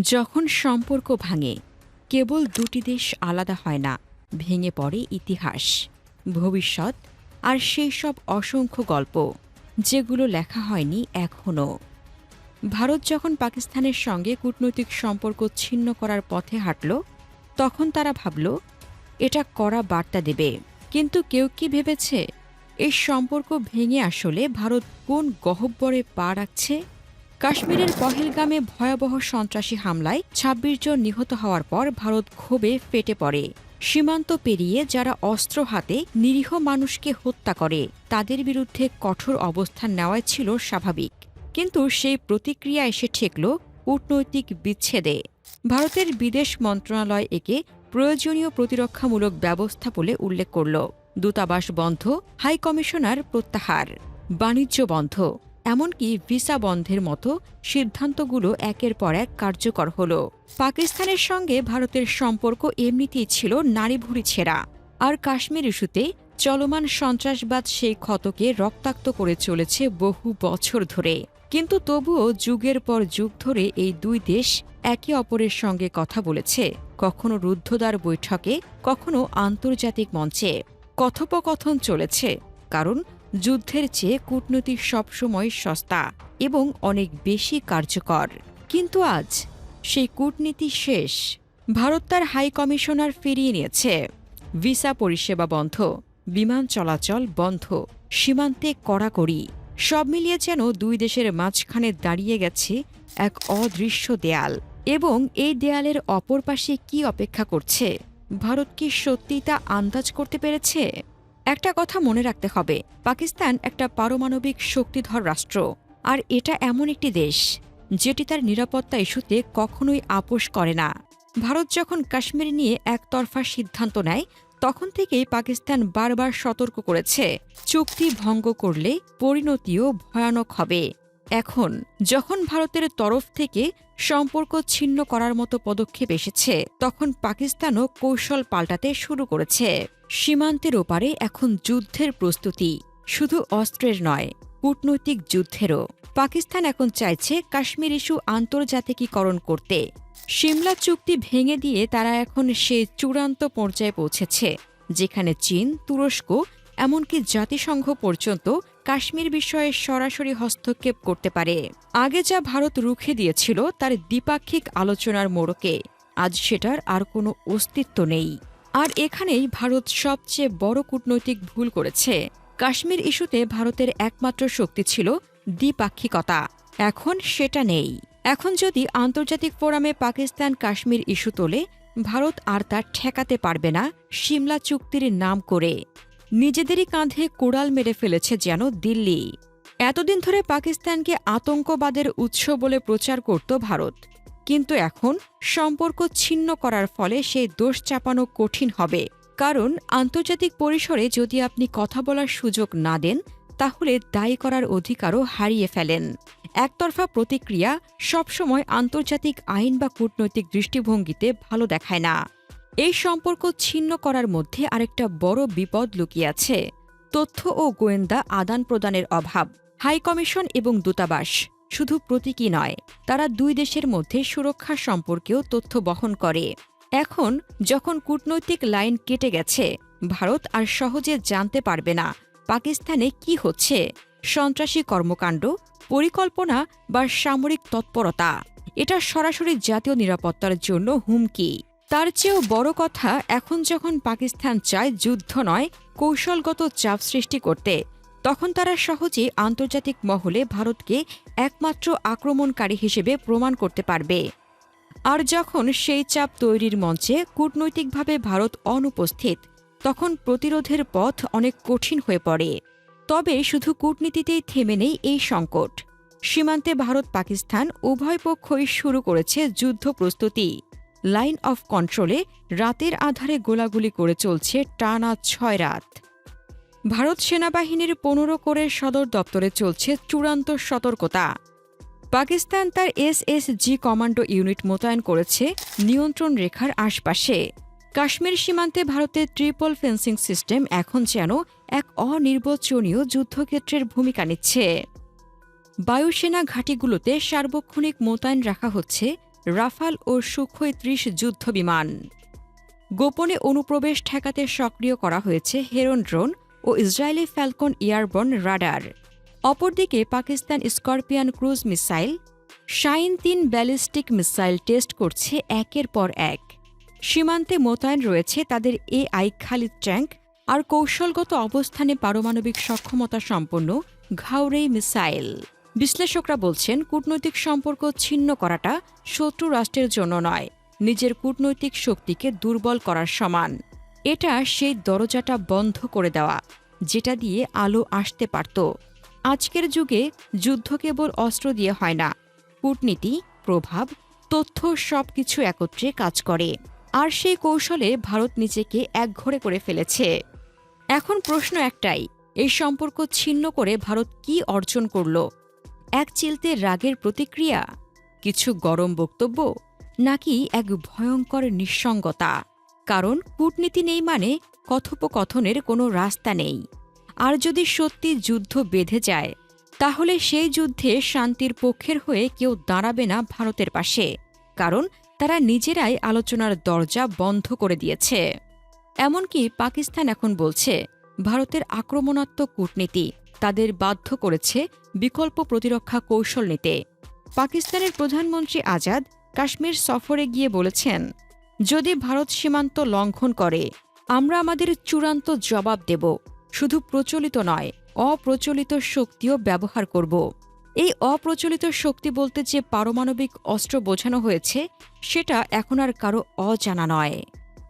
যখন সম্পর্ক ভাঙে, কেবল দুটি দেশ আলাদা হয় না, ভেঙে পড়ে ইতিহাস, ভবিষ্যৎ আর সেই সব অসংখ্য গল্প, যেগুলো লেখা হয়নি এখনও ভারত যখন পাকিস্তানের সঙ্গে কূটনৈতিক সম্পর্ক ছিন্ন করার পথে হাঁটল, তখন তারা ভাবল, এটা কড়া বার্তা দেবে। কিন্তু কেউ কি ভেবেছে? এই সম্পর্ক ভেঙে আসলে ভারত কোন গহব্বরে পা রাখছে? কাশ্মীরের পহেলগামে ভয়াবহ সন্ত্রাসী হামলায় ২৬ জন নিহত হওয়ার পর ভারত ক্ষোভে ফেটে পড়ে। সীমান্ত পেরিয়ে যারা অস্ত্র হাতে নিরীহ মানুষকে হত্যা করে, তাদের বিরুদ্ধে কঠোর অবস্থান নেওয়াই ছিল স্বাভাবিক। কিন্তু সেই প্রতিক্রিয়া এসে ঠেকল কূটনৈতিক বিচ্ছেদে। ভারতের বিদেশ মন্ত্রণালয় একে প্রয়োজনীয় প্রতিরক্ষামূলক ব্যবস্থা বলে উল্লেখ করল। দূতাবাস বন্ধ, হাই কমিশনার প্রত্যাহার। বাণিজ্য বন্ধ, এমনকি ভিসা বন্ধের মতো সিদ্ধান্তগুলো একের পর এক কার্যকর হল। পাকিস্তানের সঙ্গে ভারতের সম্পর্ক এমনিতেই ছিল নাড়িভুড়ি ছেঁড়া। আর কাশ্মীর ইস্যুতে চলমান সন্ত্রাসবাদ সেই ক্ষতকে রক্তাক্ত করে চলেছে বহু বছর ধরে। কিন্তু তবুও যুগের পর যুগ ধরে এই দুই দেশ একে অপরের সঙ্গে কথা বলেছে, কখনো রুদ্ধদ্বার বৈঠকে, কখনো আন্তর্জাতিক মঞ্চে। কথোপকথন চলেছে, কারণ যুদ্ধের চেয়ে কূটনীতি সবসময় সস্তা এবং অনেক বেশি কার্যকর। কিন্তু আজ সেই কূটনীতি শেষ। ভারত তার হাই কমিশনার ফিরিয়ে নিয়েছে। ভিসা পরিষেবা বন্ধ, বিমান চলাচল বন্ধ, সীমান্তে কড়াকড়ি, সব মিলিয়ে যেন দুই দেশের মাঝখানে দাঁড়িয়ে গেছে এক অদৃশ্য দেয়াল। এবং এই দেয়ালের অপর পাশে কি অপেক্ষা করছে? ভারত কি সত্যি তা আন্দাজ করতে পেরেছে? একটা কথা মনে রাখতে হবে, পাকিস্তান একটা পারমাণবিক শক্তিধর রাষ্ট্র, আর এটা এমন একটি দেশ, যেটি তার নিরাপত্তা ইস্যুতে কখনোই আপোষ করে না। ভারত যখন কাশ্মীর নিয়ে একতরফা সিদ্ধান্ত নেয়, তখন থেকেই পাকিস্তান বারবার সতর্ক করেছে, চুক্তি ভঙ্গ করলে পরিণতিও ভয়ানক হবে। এখন যখন ভারতের তরফ থেকে সম্পর্ক ছিন্ন করার মতো পদক্ষেপ এসেছে, তখন পাকিস্তানও কৌশল পাল্টাতে শুরু করেছে। সীমান্তের ওপারে এখন যুদ্ধের প্রস্তুতি, শুধু অস্ত্রের নয়, কূটনৈতিক যুদ্ধেরও। পাকিস্তান এখন চাইছে কাশ্মীর ইস্যু আন্তর্জাতিকীকরণ করতে। সিমলা চুক্তি ভেঙে দিয়ে তারা এখন সে চূড়ান্ত পর্যায়ে পৌঁছেছে, যেখানে চীন, তুরস্ক, এমনকি জাতিসংঘ পর্যন্ত কাশ্মীর বিষয়ে সরাসরি হস্তক্ষেপ করতে পারে। আগে যা ভারত রুখে দিয়েছিল, তার দ্বিপাক্ষিক আলোচনার মোড়কে, আজ সেটার আর কোনো অস্তিত্ব নেই। আর এখানেই ভারত সবচেয়ে বড় কূটনৈতিক ভুল করেছে। কাশ্মীর ইস্যুতে ভারতের একমাত্র শক্তি ছিল দ্বিপাক্ষিকতা। এখন সেটা নেই। এখন যদি আন্তর্জাতিক ফোরামে পাকিস্তান কাশ্মীর ইস্যু তোলে, ভারত আর তা ঠেকাতে পারবে না, সিমলা চুক্তির নাম করে। নিজেদেরই কাঁধে কোড়াল মেরে ফেলেছে যেন দিল্লি। এতদিন ধরে পাকিস্তানকে আতঙ্কবাদের উৎস বলে প্রচার করত ভারত। কিন্তু এখন সম্পর্ক ছিন্ন করার ফলে সেই দোষ চাপানো কঠিন হবে। কারণ আন্তর্জাতিক পরিসরে যদি আপনি কথা বলার সুযোগ না দেন, তাহলে দায়ী করার অধিকারও হারিয়ে ফেলেন। একতরফা প্রতিক্রিয়া সবসময় আন্তর্জাতিক আইন বা কূটনৈতিক দৃষ্টিভঙ্গিতে ভালো দেখায় না। এই সম্পর্ক ছিন্ন করার মধ্যে আরেকটা বড় বিপদ লুকিয়ে আছে। তথ্য ও গোয়েন্দা আদান প্রদানের অভাব, হাই কমিশন এবং দূতাবাস, শুধু প্রতীকী নয়, তারা দুই দেশের মধ্যে সুরক্ষা সম্পর্কেও তথ্য বহন করে। এখন, যখন কূটনৈতিক লাইন কেটে গেছে, ভারত আর সহজে জানতে পারবে না, পাকিস্তানে কি হচ্ছে, সন্ত্রাসী কর্মকাণ্ড, পরিকল্পনা বা সামরিক তৎপরতা, এটা সরাসরি জাতীয় নিরাপত্তার জন্য হুমকি। তার চেয়েও বড় কথা, এখন যখন পাকিস্তান চায় যুদ্ধ নয়, কৌশলগত চাপ সৃষ্টি করতে, তখন তারা সহজেই আন্তর্জাতিক মহলে ভারতকে একমাত্র আক্রমণকারী হিসেবে প্রমাণ করতে পারবে। আর যখন সেই চাপ তৈরির মঞ্চে কূটনৈতিকভাবে ভারত অনুপস্থিত, তখন প্রতিরোধের পথ অনেক কঠিন হয়ে পড়ে। তবে শুধু কূটনীতিতেই থেমে নেই এই সংকট। সীমান্তে ভারত পাকিস্তান উভয় পক্ষই শুরু করেছে যুদ্ধ প্রস্তুতি। লাইন অফ কন্ট্রোলে রাতের আধারে গোলাগুলি করে চলছে টানা ছয় রাত। ভারত সেনাবাহিনীর পনেরো করে সদর দপ্তরে চলছে চূড়ান্ত সতর্কতা। পাকিস্তান তার এসএসজি কমান্ডো ইউনিট মোতায়েন করেছে নিয়ন্ত্রণ রেখার আশপাশে। কাশ্মীর সীমান্তে ভারতের ট্রিপল ফেন্সিং সিস্টেম এখন যেন এক অনির্বচনীয় যুদ্ধক্ষেত্রের ভূমিকা নিচ্ছে। বায়ুসেনা ঘাঁটিগুলোতে সার্বক্ষণিক মোতায়েন রাখা হচ্ছে রাফাল ও সুখই ত্রিশ যুদ্ধ বিমান। গোপনে অনুপ্রবেশ ঠেকাতে সক্রিয় করা হয়েছে হেরন ড্রোন ও ইসরায়েলি ফ্যালকন এয়ারবর্ন রাডার। অপরদিকে Pakistan scorpion cruise missile, Shaheen তিন ব্যালিস্টিক মিসাইল টেস্ট করছে একের পর এক। সীমান্তে মোতায়েন রয়েছে তাদের এআই খালিদ ট্যাঙ্ক আর কৌশলগত অবস্থানে পারমাণবিক সক্ষমতা সম্পন্ন ঘাউরেই মিসাইল। বিশ্লেষকরা বলছেন, কূটনৈতিক সম্পর্ক ছিন্ন করাটা শত্রু রাষ্ট্রের জন্য নয়, নিজের কূটনৈতিক শক্তিকে দুর্বল করার সমান। এটা সেই দরজাটা বন্ধ করে দেওয়া, যেটা দিয়ে আলো আসতে পারত। আজকের যুগে যুদ্ধ কেবল অস্ত্র দিয়ে হয় না, কূটনীতি, প্রভাব, তথ্য সবকিছু একত্রে কাজ করে। আর সেই কৌশলে ভারত নিজেকে একঘরে করে ফেলেছে। এখন প্রশ্ন একটাই, এই সম্পর্ক ছিন্ন করে ভারত কি অর্জন করল? এক চিলতে রাগের প্রতিক্রিয়া, কিছু গরম বক্তব্য, নাকি এক ভয়ঙ্কর নিঃসঙ্গতা। কারণ কূটনীতি নেই মানে কথোপকথনের কোনো রাস্তা নেই। আর যদি সত্যি যুদ্ধ বেঁধে যায়, তাহলে সেই যুদ্ধে শান্তির পক্ষের হয়ে কেউ দাঁড়াবে না ভারতের পাশে, কারণ তারা নিজেরাই আলোচনার দরজা বন্ধ করে দিয়েছে। এমনকি পাকিস্তান এখন বলছে ভারতের আক্রমণাত্মক কূটনীতি তাদের বাধ্য করেছে বিকল্প প্রতিরক্ষা কৌশল নিতে। পাকিস্তানের প্রধানমন্ত্রী আজাদ কাশ্মীর সফরে গিয়ে বলেছেন, যদি ভারত সীমান্ত লঙ্ঘন করে, আমরা আমাদের চূড়ান্ত জবাব দেব। শুধু প্রচলিত নয়, অপ্রচলিত শক্তিও ব্যবহার করব। এই অপ্রচলিত শক্তি বলতে যে পারমাণবিক অস্ত্র বোঝানো হয়েছে, সেটা এখন আর কারও অজানা নয়।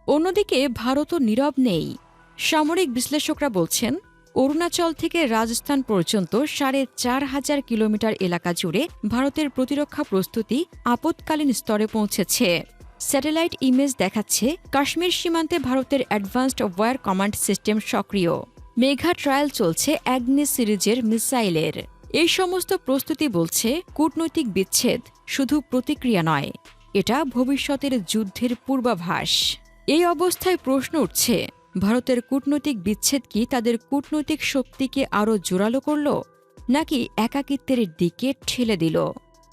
অন্যদিকে ভারতও নীরব নেই। সামরিক বিশ্লেষকরা বলছেন, অরুণাচল থেকে রাজস্থান পর্যন্ত সাড়ে চার হাজার কিলোমিটার এলাকা জুড়ে ভারতের প্রতিরক্ষা প্রস্তুতি আপৎকালীন স্তরে পৌঁছেছে। স্যাটেলাইট ইমেজ দেখাচ্ছে, কাশ্মীর সীমান্তে ভারতের অ্যাডভান্সড ওয়্যার কমান্ড সিস্টেম সক্রিয়। মেঘা ট্রায়াল চলছে অ্যাগনি সিরিজের মিসাইলের। এই সমস্ত প্রস্তুতি বলছে, কূটনৈতিক বিচ্ছেদ, শুধু প্রতিক্রিয়া নয়, এটা ভবিষ্যতের যুদ্ধের পূর্বাভাস। এই অবস্থায় প্রশ্ন উঠছে ভারতের কূটনৈতিক বিচ্ছেদ কি তাদের কূটনৈতিক শক্তিকে আরও জোরালো করল? নাকি একাকিত্বের দিকে ঠেলে দিল?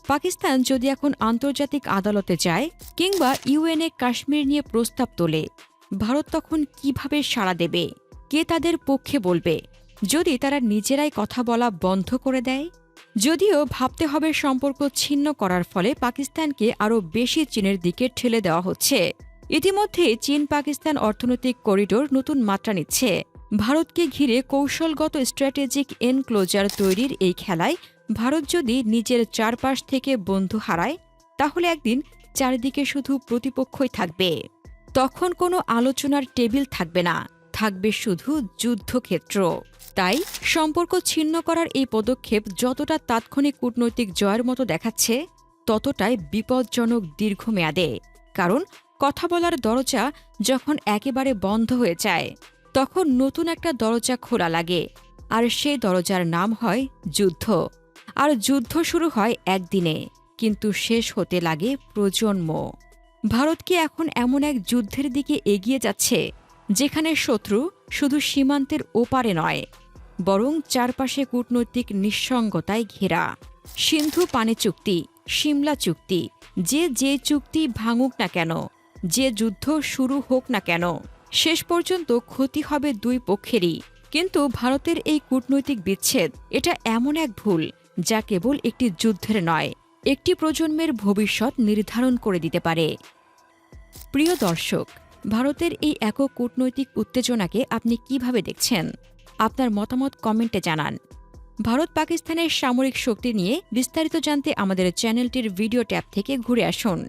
পাকিস্তান যদি এখন আন্তর্জাতিক আদালতে যায় কিংবা ইউএনএ কাশ্মীর নিয়ে প্রস্তাব তোলে, ভারত তখন কীভাবে সাড়া দেবে? কে তাদের পক্ষে বলবে? যদি তারা নিজেরাই কথা বলা বন্ধ করে দেয়? যদিও ভাবতে হবে সম্পর্ক ছিন্ন করার ফলে পাকিস্তানকে আরও বেশি চীনের দিকে ঠেলে দেওয়া হচ্ছে। ইতিমধ্যে চীন পাকিস্তান অর্থনৈতিক করিডোর নতুন মাত্রা নিচ্ছে। ভারতকে ঘিরে কৌশলগত স্ট্র্যাটেজিক এনক্লোজার তৈরির এই খেলায় ভারত যদি নিজের চারপাশ থেকে বন্ধু হারায়, তাহলে একদিন চারিদিকে শুধু প্রতিপক্ষই থাকবে। তখন কোনো আলোচনার টেবিল থাকবে না, থাকবে শুধু যুদ্ধক্ষেত্র। তাই সম্পর্ক ছিন্ন করার এই পদক্ষেপ যতটা তাৎক্ষণিক কূটনৈতিক জয়ের মতো দেখাচ্ছে, ততটাই বিপজ্জনক দীর্ঘমেয়াদে। কারণ কথা বলার দরজা যখন একেবারে বন্ধ হয়ে যায়, তখন নতুন একটা দরজা খোলা লাগে, আর সেই দরজার নাম হয় যুদ্ধ। আর যুদ্ধ শুরু হয় একদিনে, কিন্তু শেষ হতে লাগে প্রজন্ম। ভারত কি এখন এমন এক যুদ্ধের দিকে এগিয়ে যাচ্ছে, যেখানে শত্রু শুধু সীমান্তের ওপারে নয়, বরং চারপাশে কূটনৈতিক নিঃসঙ্গতায় ঘেরা। সিন্ধু পানি চুক্তি সিমলা চুক্তি, যে যে চুক্তি ভাঙুক না কেন যে যুদ্ধ শুরু হোক না কেন, শেষ পর্যন্ত ক্ষতি হবে দুই পক্ষেরই। কিন্তু ভারতের এই কূটনৈতিক বিচ্ছেদ, এটা এমন এক ভুল, যা কেবল একটি যুদ্ধের নয়, একটি প্রজন্মের ভবিষ্যৎ নির্ধারণ করে দিতে পারে। প্রিয় দর্শক, ভারতের এই একক কূটনৈতিক উত্তেজনাকে আপনি কীভাবে দেখছেন? আপনার মতামত কমেন্টে জানান। ভারত পাকিস্তানের সামরিক শক্তি নিয়ে বিস্তারিত জানতে আমাদের চ্যানেলটির ভিডিও ট্যাব থেকে ঘুরে আসুন।